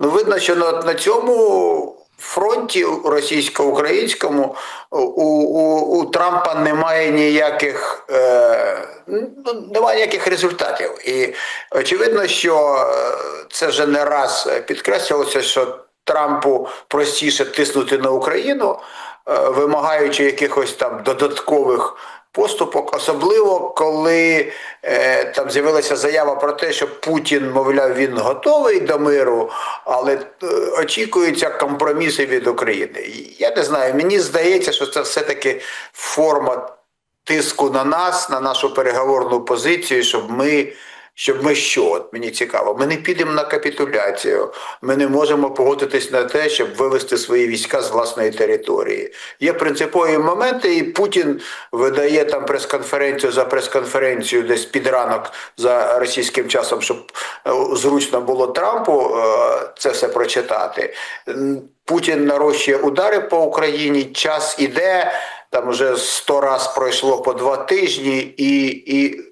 Ну, видно, що на, на цьому фронті російсько-українському у, у, у Трампа немає ніяких, е, ну, немає ніяких результатів. І очевидно, що е, це вже не раз підкреслювалося, що Трампу простіше тиснути на Україну, е, вимагаючи якихось там додаткових поступок, особливо коли е, там з'явилася заява про те, що Путін, мовляв, він готовий до миру, але е, очікуються компроміси від України. Я не знаю, мені здається, що це все-таки форма тиску на нас, на нашу переговорну позицію, щоб ми. Щоб ми що? От мені цікаво, ми не підемо на капітуляцію. Ми не можемо погодитись на те, щоб вивести свої війська з власної території. Є принципові моменти, і Путін видає там прес-конференцію за прес-конференцію десь під ранок за російським часом, щоб е, зручно було Трампу е, це все прочитати. Путін нарощує удари по Україні, час іде. Там вже сто раз пройшло по два тижні, і, і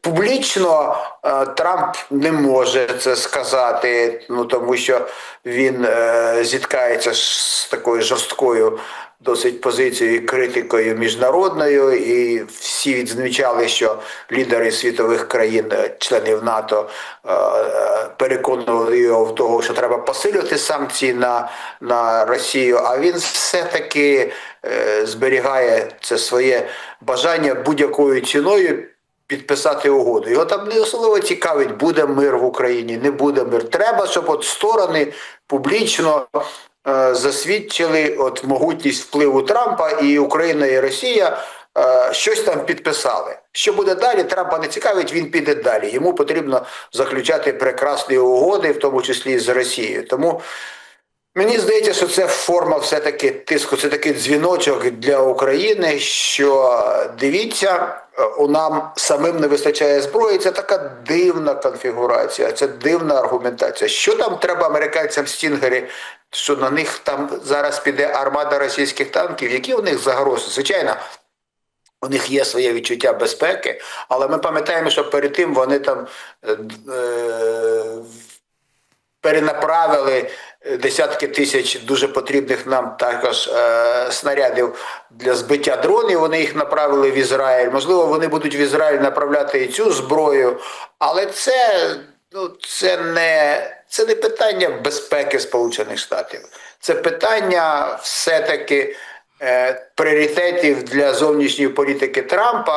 публічно е, Трамп не може це сказати, ну тому що він е, зіткається з такою жорсткою досить позицією і критикою міжнародною, і всі відзначали, що лідери світових країн, е, членів НАТО, е, е, переконували його в того, що треба посилювати санкції на, на Росію. А він все-таки е, зберігає це своє бажання будь-якою ціною підписати угоду. Його там не особливо цікавить, буде мир в Україні, не буде мир. Треба, щоб от сторони публічно е, засвідчили от могутність впливу Трампа і Україна і Росія. е, Щось там підписали. Що буде далі? Трампа не цікавить, він піде далі. Йому потрібно заключати прекрасні угоди, в тому числі з Росією. Тому Мені здається, що це форма все-таки тиску, це такий дзвіночок для України, що дивіться, у нам самим не вистачає зброї. Це така дивна конфігурація, це дивна аргументація. Що там треба американцям стінгері, що на них там зараз піде армада російських танків, які у них загрози? Звичайно. У них є своє відчуття безпеки, але ми пам'ятаємо, що перед тим вони там е, е, перенаправили е, десятки тисяч дуже потрібних нам також е, снарядів для збиття дронів. Вони їх направили в Ізраїль. Можливо, вони будуть в Ізраїль направляти і цю зброю, але це, ну, це, не, це не питання безпеки Сполучених Штатів. Це питання все-таки е, пріоритетів для зовнішньої політики Трампа.